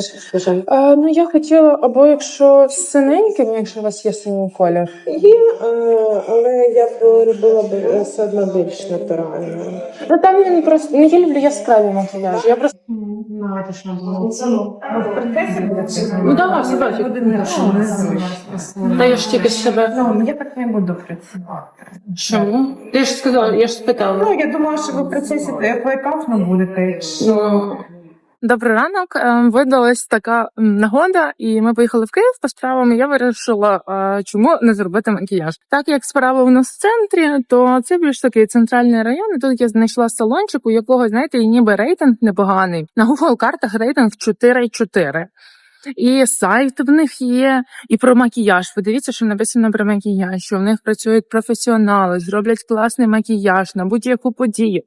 Скажи. Е, ну, я хотіла, або якщо з синеньким, якщо у вас є синій колір. Є, е, але я б робила б е, все одно більш натурально. Ну там він просто ну, я люблю яскраві макіяжі. Я просто ну давай, всі бачать. Та я ж тільки з себе. Ну, я так не буду працювати. Чому? Я ж сказала, я ж спитала. Ну, я думала, що ви в процесі плейкафну будете. Ну, Добрий ранок. Е, Видалась така нагода, і ми поїхали в Київ по справам. і Я вирішила, е, чому не зробити макіяж. Так як справа у нас в центрі, то це більш такий центральний район. І тут я знайшла салончик, у якого знаєте, і ніби рейтинг непоганий. На Google картах рейтинг 4,4. І сайт в них є, і про макіяж. Подивіться, що написано про макіяж, що в них працюють професіонали, зроблять класний макіяж на будь-яку подію.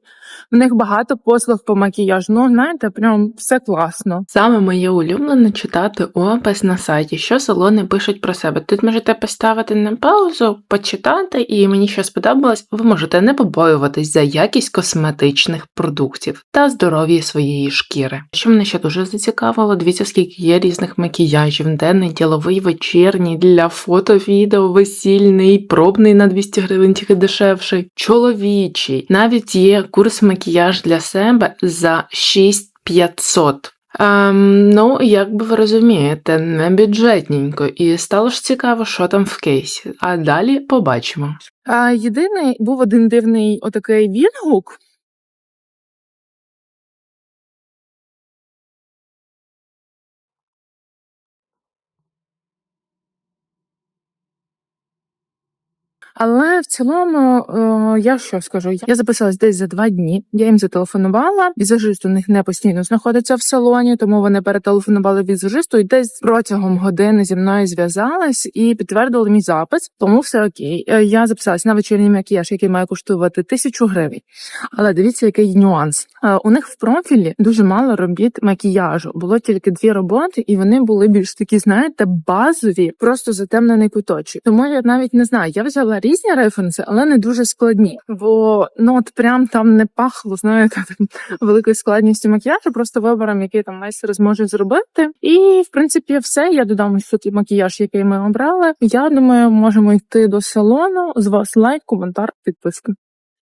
В них багато послуг по макіяжу. Ну, знаєте, прям все класно. Саме моє улюблене читати опис на сайті, що салони пишуть про себе. Тут можете поставити на паузу, почитати, і мені що сподобалось, ви можете не побоюватись за якість косметичних продуктів та здоров'я своєї шкіри. Що мене ще дуже зацікавило, дивіться, скільки є різних макіяжів: денний, діловий, вечірній, для фото, відео, весільний, пробний на 200 гривень, тільки дешевший, чоловічий. Навіть є курс макіяж для себе за 6500. Ем, ну, як би ви розумієте, не бюджетненько, і стало ж цікаво, що там в кейсі. А далі побачимо. А, єдиний був один дивний отакий відгук. Але в цілому, е, я що скажу? Я записалась десь за два дні. Я їм зателефонувала. Візажист у них не постійно знаходиться в салоні, тому вони перетелефонували візажисту і десь протягом години зі мною зв'язались і підтвердили мій запис. Тому все окей. Е, Я записалась на вечірній макіяж, який має коштувати тисячу гривень. Але дивіться, який нюанс. Е, У них в профілі дуже мало робіт макіяжу. Було тільки дві роботи, і вони були більш такі, знаєте, базові, просто затемнений куточок. Тому я навіть не знаю. Я взяла різні референси, але не дуже складні. Бо ну от прям там не пахло, знаєте, там, великою складністю макіяжу, просто вибором, який там майстер зможе зробити. І в принципі, все. Я додам ось тут макіяж, який ми обрали. Я думаю, можемо йти до салону. З вас лайк, коментар, підписка.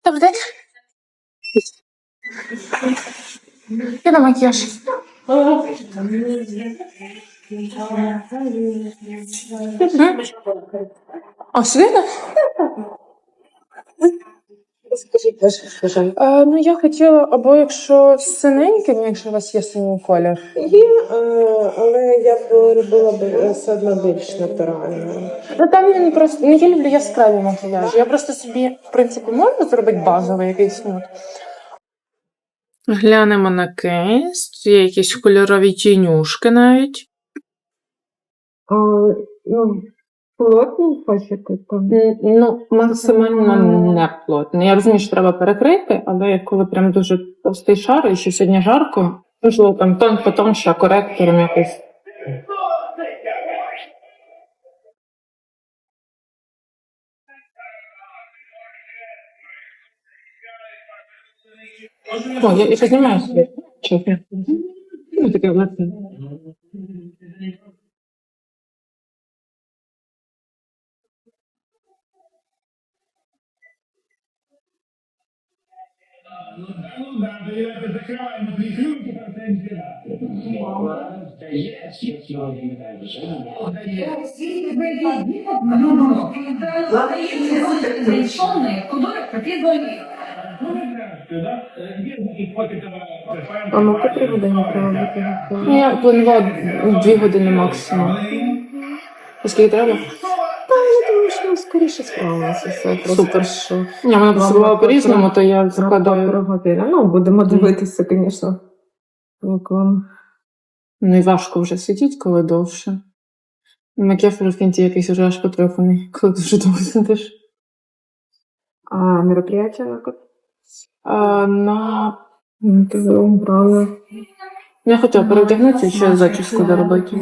Добрий день. Я на макіяж. А сюди? Скажи, скажи. Е, ну, я хотіла, або якщо з синеньким, якщо у вас є синій колір. Є, е, але я б робила б е, все одно більш натурально. Ну там він просто ну, я люблю яскраві макіяжі. Я просто собі, в принципі, можу зробити базовий якийсь нюд. Глянемо на кейс. Є якісь кольорові тінюшки навіть. А, ну, плотний хочете там? Ну, максимально не плотно. Я розумію, що треба перекрити, але коли прям дуже товстий шар, і ще сьогодні жарко, можливо, там тон по тонше, коректором якось. О, я, я знімаю собі. Чесно. Ну, таке власне. Завершенные художник пропитывали. А на котрі годині треба бути? Ну, я планувала дві години максимум. Оскільки треба? Ми скоріше справилися. Все просто Супер. що Ні, вона по-різному, то я закладаю. Ну, будемо дивитися, звісно. Як вам. Ну важко вже сидіти, коли довше. Макіяж вже в кінці якийсь уже аж потрьоханий, коли дуже довго сидиш. А мероприятие на кот? А, на... Ну, ти обрали. Я хотіла перевдягнутися і ще зачіску доробити.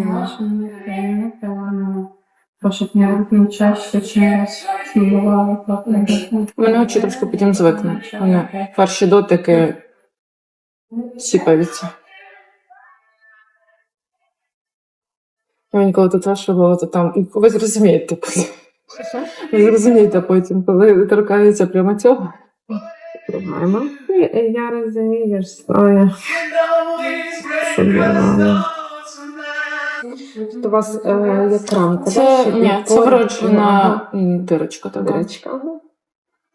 Пошатня чаще через бувало У мене очі трошки потім звикнуть. Вони перші дотики сіпаються. Мені коли тут ваше було, то там. Ви зрозумієте потім. Ви зрозумієте потім, коли торкається прямо цього. Проблема. Я, розумію. Що я У вас е, є рамка, Це, так? ні, це вроджена і дирочка така. Дирочка. ага.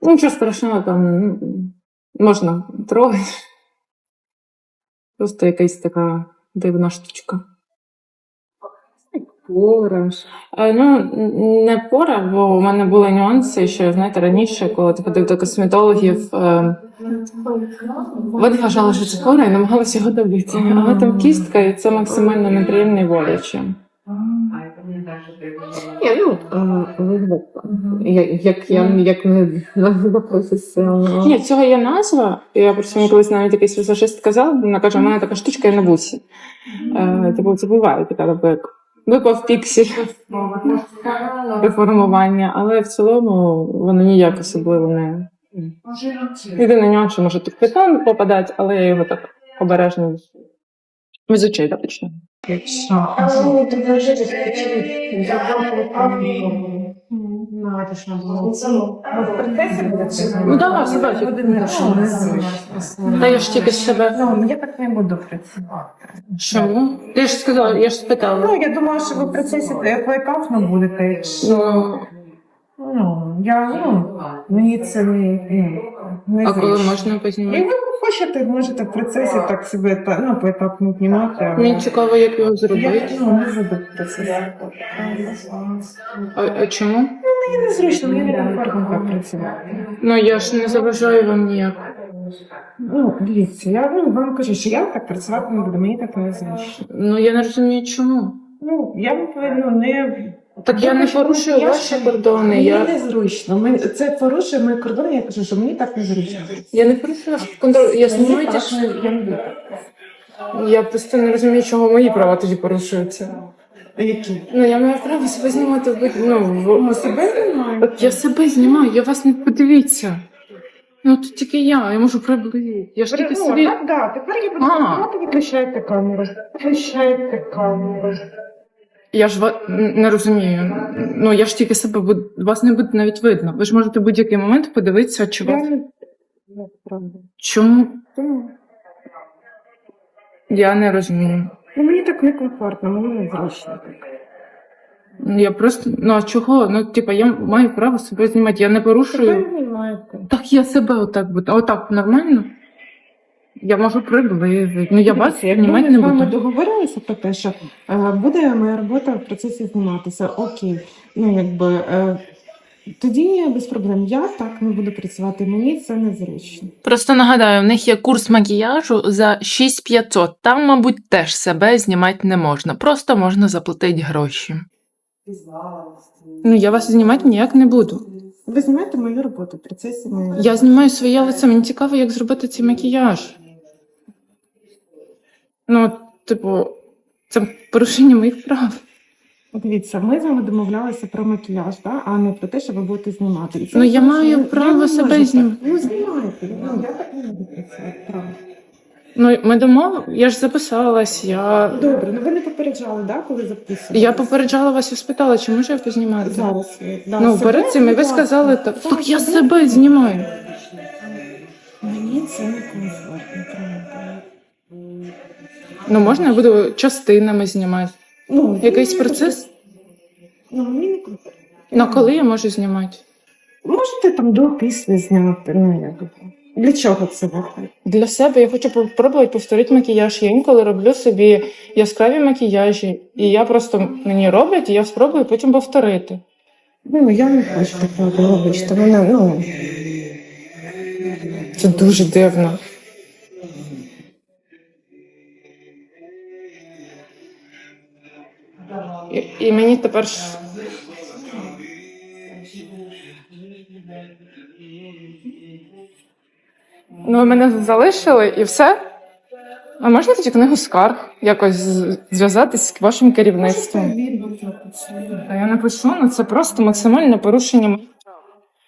Ну, Нічого страшного, там можна трогати. Просто якась така дивна штучка. Пора. Ну, не пора, бо в мене були нюанси, що знаєте, раніше, коли ти ходив до косметологів, е, вони вважали, що це пора і намагалися його добити. Але там кістка, і це максимально неприємно і боляче. Ні, ну, глибоко. Як, як я як не назва. Ні, цього є назва. Я просто мені колись навіть якийсь візажист сказав, вона каже, у мене така штучка є на вусі. Е, типу, це буває така типу, як випав піксель реформування, але в цілому воно ніяк особливо не. Єдине нюанс, що може тут питон попадати, але я його так обережно з очей да, почну. Ну давай, себе. Та я ж тільки з себе. Ну, я так не буду працювати. Чому? Я ж сказала, я ж спитала. Ну, я думала, що ви в процесі плейкафну будете. якщо- Ну, Ну, я, ну, мені це не, ну, не а коли зручно. можна І познімати? ви хочете, можете в процесі так себе та, ну, поетапно знімати. але- Мені цікаво, як його Я зробити. ну, не буду в процесі. А, а чому? Мені незручно, мені некомфортно так працювати. Ну я ж не заважаю вам ніяк. Ну, дивіться, я ну, вам кажу, що я так працювати не буду, мені так не зручно. Ну я не розумію, чому. Ну, я відповідно не Так я не порушую Я ваші кордони. Мені Я, незручно. Мені це порушує мої кордони. Я кажу, що мені так незручно. я не порушую ваші контроль. Я знімаю ті, я не буду. Я просто не розумію, чого мої права тоді порушуються. Які? Ну я маю право себе знімати в ну. Ну, себе знімаю. От я себе знімаю, я вас не подивіться. Ну тут тільки я, я можу приблизити. Я ж тільки Ну, собі. так, да. Тепер я буду А. працювати, виключайте камеру. Виключайте камеру. Я ж ва- не розумію. Ну я ж тільки себе буду. Вас не буде навіть видно. Ви ж можете в будь-який момент подивитися, чи Я вас. не... Чому? Тому, Я не розумію. Ну, мені так некомфортно, мені незручно. Я просто. Ну а чого? Ну, типа, я маю право себе знімати. Я не порушую. Тепер знімаєте. Так я себе отак буду. Отак нормально? Я можу приблизити. Ну я вас Дивіться, знімати якби не ми з вами буду. договорилися про те, що е, буде моя робота в процесі зніматися. Окей. Ну, якби, е, тоді без проблем. Я так не буду працювати, мені це незручно. Просто нагадаю, в них є курс макіяжу за 6500. Там, мабуть, теж себе знімати не можна. Просто можна заплатити гроші. Ну я вас знімати ніяк не буду. Ви знімаєте мою роботу процесі моєї. Я знімаю своє лице, мені цікаво, як зробити цей макіяж. Ну, типу, це порушення моїх прав. Дивіться, ми з вами домовлялися про макіяж, да? а не про те, що ви будете знімати. І це Ну, я маю право не себе можу так. знімати. Ну, знімайте. Ну, я так не буду працювати. Правда. Ну, ми домов, я ж записалась, я. Добре, ну ви не попереджали, да, коли записували? Я попереджала вас і спитала, чи можу я познімати? Зараз. ви- Да, Ну, себе, перед цим і ви будь ласка. сказали так. Так, Так я себе. себе знімаю. Мені це не комфортно, правда. Ну, можна я буду частинами знімати. Ну, Якийсь процес? Ну, мені не комфортно. Ну, коли я можу знімати? Можете там до пісні зняти, ну як. Для чого це виходить? Для себе я хочу спробувати повторити макіяж. Я інколи роблю собі яскраві макіяжі, і я просто мені роблять, і я спробую потім повторити. Ну, я не хочу такого, вибачте, мене, ну, Це дуже дивно. І, і мені тепер. ж- Ну, ви мене залишили і все. А можна тоді книгу скарг якось зв'язатись з вашим керівництвом? Та я напишу, ну це просто максимальне порушення моїх прав.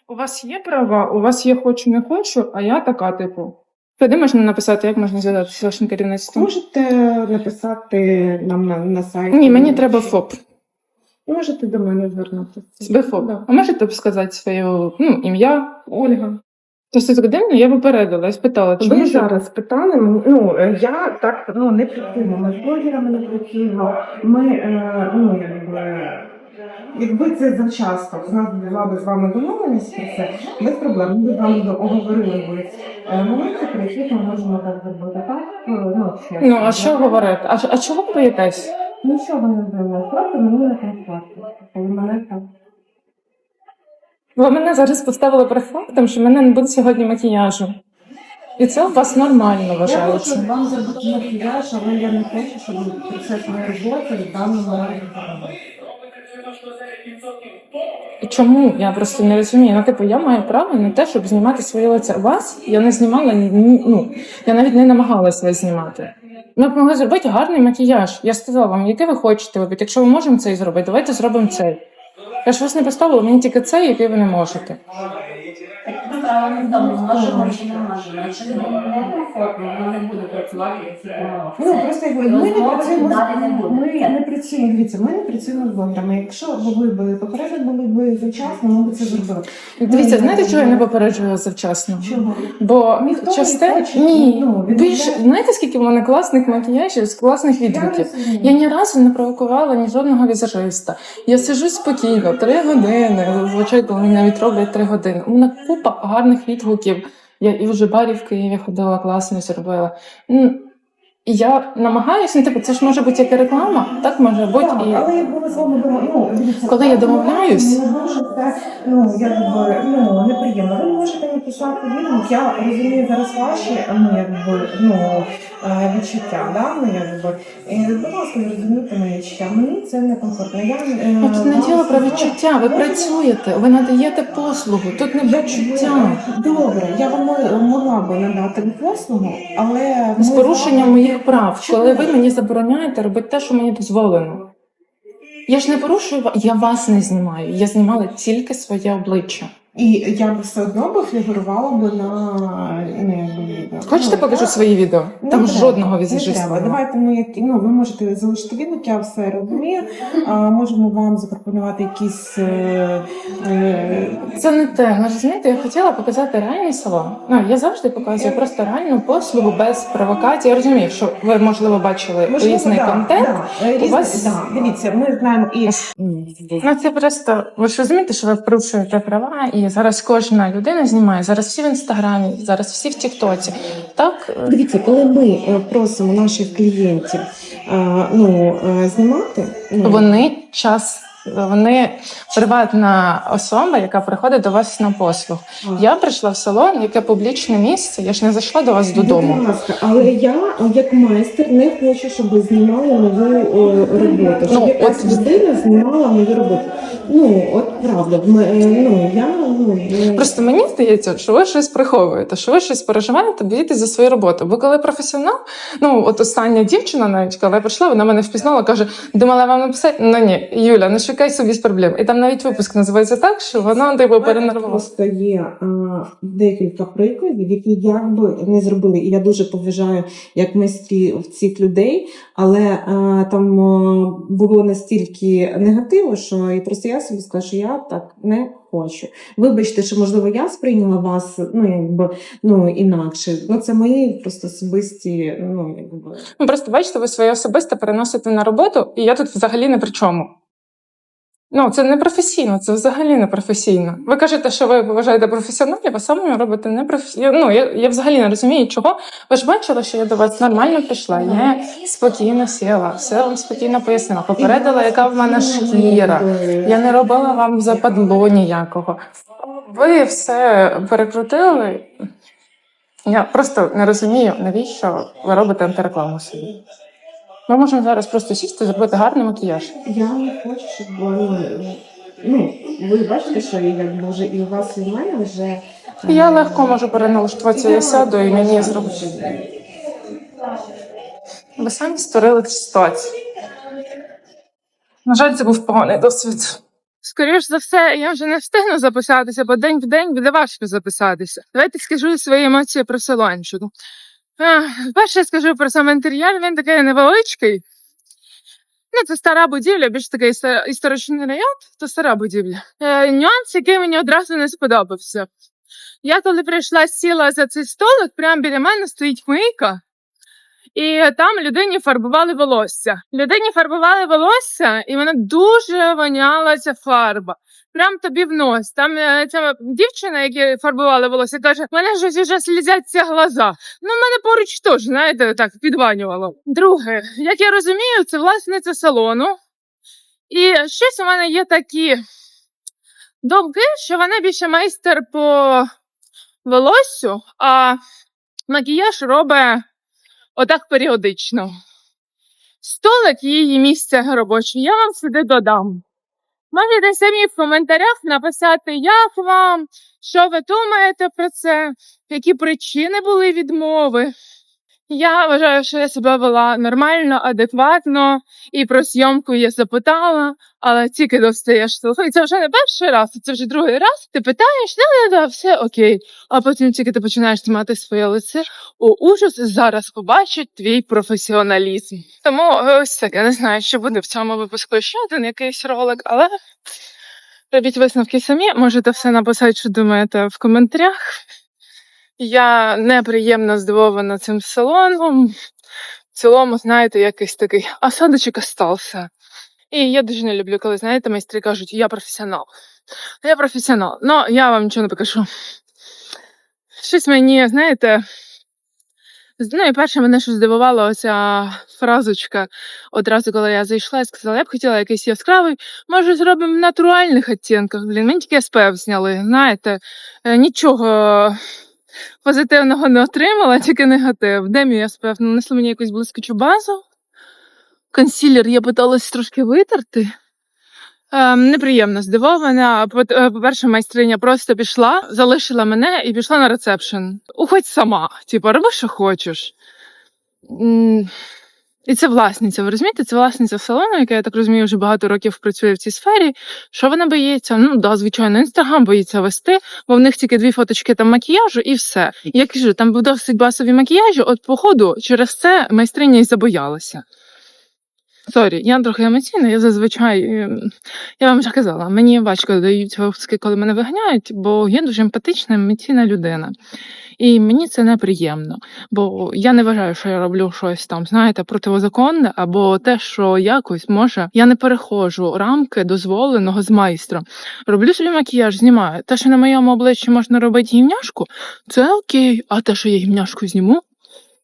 У вас є права, у вас є хочу, не хочу, а я така, типу. Куди можна написати, як можна зв'язатися з вашим керівництвом? Можете написати нам на, на сайті. Ні, мені треба ФОП. Можете до мене звернутися. Себе ФОП. Да. А можете б сказати своє ну, ім'я? Ольга. Тобто так дивно, я попередила, я спитала, чи Ви зараз питали, ну е, я так ну не працюємо. Ми з блогерами не працюємо. Ми е, ну якби. Якби це завчасно, у нас була б з вами домовленість про це, без проблем. Ми б з вами оговорили би е, моменти, про які ми можемо так зробити. Так? Ну, ну, це- Ну, а що говорити? А, а чого ви боїтесь? Нічого не зробили, просто мені не комфортно. Коли мене так. Ви мене зараз поставили перед фактом, що в мене не буде сьогодні макіяжу. І це у вас нормально Я вважається. хочу вам зробити макіяж, але я не хочу, щоб процес моєї роботи в даному моменті. Чому? Я просто не розумію. Ну, типу, я маю право на те, щоб знімати своє лице. Вас я не знімала ні- ні- ну, я навіть не намагалася вас знімати. Ми б могли зробити гарний макіяж. Я сказала вам, який ви хочете робити. Якщо ми можемо цей зробити, давайте зробимо цей. Я ж вас не поставила, мені тільки цей, який ви не можете. Тому. Якщо людині не комфортно, вона не буде працювати в цій. Ну, просто якби ми не розмови працюємо, далі не з- буде. ми не працюємо, дивіться, ми не працюємо з блогерами. Якщо б ви б попередили були б завчасно, ми б це зробили. Дивіться, Ну, знаєте, чого я не ну, попереджувала завчасно? Чого? Бо Ніхто не часте хоче, ні. ну, він Більше не- знаєте, скільки в мене класних макіяжів з класних відгуків? Я ні разу не провокувала ні жодного візажиста. Я сиджу спокійно, три години. Зазвичай, коли мені навіть роблять три години. У мене купа гарних відгуків. Я і в барі в Києві ходила, класно зробила. І я намагаюся, ну, типу, це ж може бути як і реклама, так може бути Так, і. але якби ми з вами ну, Коли я домовляюсь- не дуже це, ну, якби, ну, неприємно. Ви можете написати відгук, я розумію зараз ваші, ну, якби, ну, е, відчуття, да, ну, якби. І, будь ласка, зрозумійте мої відчуття. Мені це некомфортно. Я, е, Ну, Тут не діло про відчуття. Ви працюєте, ви надаєте послугу. Тут не відчуття. Добре, я вам могла би надати послугу, але З порушенням вами- моїх прав, коли ви мені забороняєте робити те, що мені дозволено. Я ж не порушую, я вас не знімаю. Я знімала тільки своє обличчя. І я б все одно би фігурувала би на ну, відео. Хочете Ну, покажу я- свої відео? Не Там треба, жодного візажиста. Давайте ми ну ви можете залишити відгук, я все розумію. А, можемо вам запропонувати якісь. Е, е, Це не те. Ви розумієте, я хотіла показати реальний салон. Ну я завжди показую просто реальну послугу без провокації. Я розумію, що ви можливо бачили різний да, контент. Да, е, різний, вас- да. Дивіться, ми знаємо і Ну це просто ви ж розумієте, що ви порушуєте права, і зараз кожна людина знімає. Зараз всі в інстаграмі, зараз всі в Тіктоці. Так е, Дивіться, коли ми е, просимо наших клієнтів е, ну, знімати, ну, Вони час. Вони приватна особа, яка приходить до вас на послуг. Я прийшла в салон, яке публічне місце. Я ж не зайшла до вас додому. Будь ласка, але я як майстер не хочу, щоб ви знімали мою о, роботу. Щоб Ну, якась от- людина знімала мою роботу. Ну, от правда, ми, е, ну я ну е, Просто мені здається, що ви щось приховуєте, що ви щось переживаєте, боїтесь за свою роботу. Бо коли професіонал, ну от остання дівчина, навіть коли я прийшла, вона мене впізнала, каже: думала вам написати? Ну ні, Юля, не шукай собі з проблем. І там навіть випуск називається так, що вона типу перенервувалася. Просто є а, декілька прикладів, які як би не зробили. І я дуже поважаю як майстрів цих людей, але а, там а, було настільки негативу, що і просто я собі сказала, що я так не хочу. Вибачте, що можливо я сприйняла вас ну якби ну інакше. Ну це мої просто особисті, ну якби. Ну, просто бачите, ви своє особисте переносите на роботу, і я тут взагалі не при чому. Ну, це не професійно, це взагалі не професійно. Ви кажете, що ви поважаєте професіоналів, а самі робите не професійно. Ну, я, я взагалі не розумію, чого. Ви ж бачили, що я до вас нормально прийшла. Я спокійно сіла, все вам спокійно пояснила. Попередила, яка в мене шкіра. Я не робила вам западло ніякого. Ви все перекрутили. Я просто не розумію, навіщо ви робите антирекламу собі. Ми можемо зараз просто сісти і зробити гарний макіяж. Я не хочу, щоб ну, ну ви бачите, що якби вже і у вас, і у мене вже. Я легко можу переналаштуватися, я сяду і мені зроблять. Ви самі створили цю ситуацію. На жаль, це був поганий досвід. Скоріш за все, я вже не встигну записатися, бо день в день буде важко записатися. Давайте скажу свої емоції про салончик. Перше я скажу про сам інтер'єр, він такий невеличкий. Ну, це стара будівля, більш такий історичний район, то стара будівля. Е, нюанс, який мені одразу не сподобався. Я коли прийшла, сіла за цей столик, прямо біля мене стоїть мийка, і там людині фарбували волосся. Людині фарбували волосся, і вона дуже воняла ця фарба. Прям тобі в нос. Там е, ця дівчина, яка фарбувала волосся, каже: мене ж вже слізяться глаза. Ну, мене поруч теж, знаєте, так підванювало. Друге, як я розумію, це власниця салону. І щось у мене є такі думки, що вона більше майстер по волоссю, а макіяж робить отак періодично. Столик її місце робоче, я вам сюди додам. Можете самі в коментарях написати, як вам, що ви думаєте про це, які причини були відмови. Я вважаю, що я себе вела нормально, адекватно, і про зйомку я запитала, але тільки достаєш телефон. Це вже не перший раз, це вже другий раз. Ти питаєш, да, да, все окей. А потім тільки ти починаєш знімати своє лице. О, ужас, зараз побачить твій професіоналізм. Тому ось так, не знаю, що буде в цьому випуску ще один якийсь ролик, але робіть висновки самі. Можете все написати, що думаєте в коментарях. Я неприємно здивована цим салоном. В цілому, знаєте, якийсь такий осадочок остався. І я дуже не люблю, коли, знаєте, майстри кажуть, я професіонал. Я професіонал. Ну, я вам нічого не покажу. Щось мені, знаєте, ну і перше мене що здивувала оця фразочка. Одразу, коли я зайшла, я сказала, я б хотіла якийсь яскравий, може, зробимо в натуральних відтінках. Блін, мені тільки SPF зняли, знаєте, Е, нічого позитивного не отримала, тільки негатив. Де мій SPF? Нанесли мені якусь блискучу базу. Консілер я питалась трошки витерти. Ем, неприємно здивована. Е, По-перше, майстриня просто пішла, залишила мене і пішла на рецепшн. Уходь сама, типу, роби, що хочеш. І це власниця, ви розумієте? Це власниця салону, яка, я так розумію, вже багато років працює в цій сфері. Що вона боїться? Ну, да, звичайно, інстаграм боїться вести, бо в них тільки дві фоточки там макіяжу і все. Я кажу, там був досить басові макіяжі, от походу через це майстриня й забоялася. Сорі, я трохи емоційна, я зазвичай, ем, я вам вже казала, мені важко дають випуски, коли мене виганяють, бо я дуже емпатична, емоційна людина. І мені це неприємно, бо я не вважаю, що я роблю щось там, знаєте, противозаконне, або те, що якось може я не переходжу рамки дозволеного з майстром. Роблю собі макіяж, знімаю. Те, що на моєму обличчі можна робити гімняшку, це окей. А те, що я гімняшку зніму,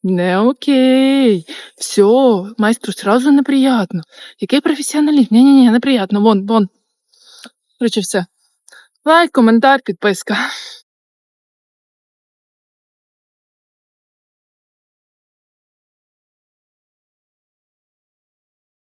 не окей. Все, майстру сразу неприятно. Який професіоналізм? Ні-ні-ні, неприятно. Вон, вон. Короче, все. Лайк, коментар, підписка.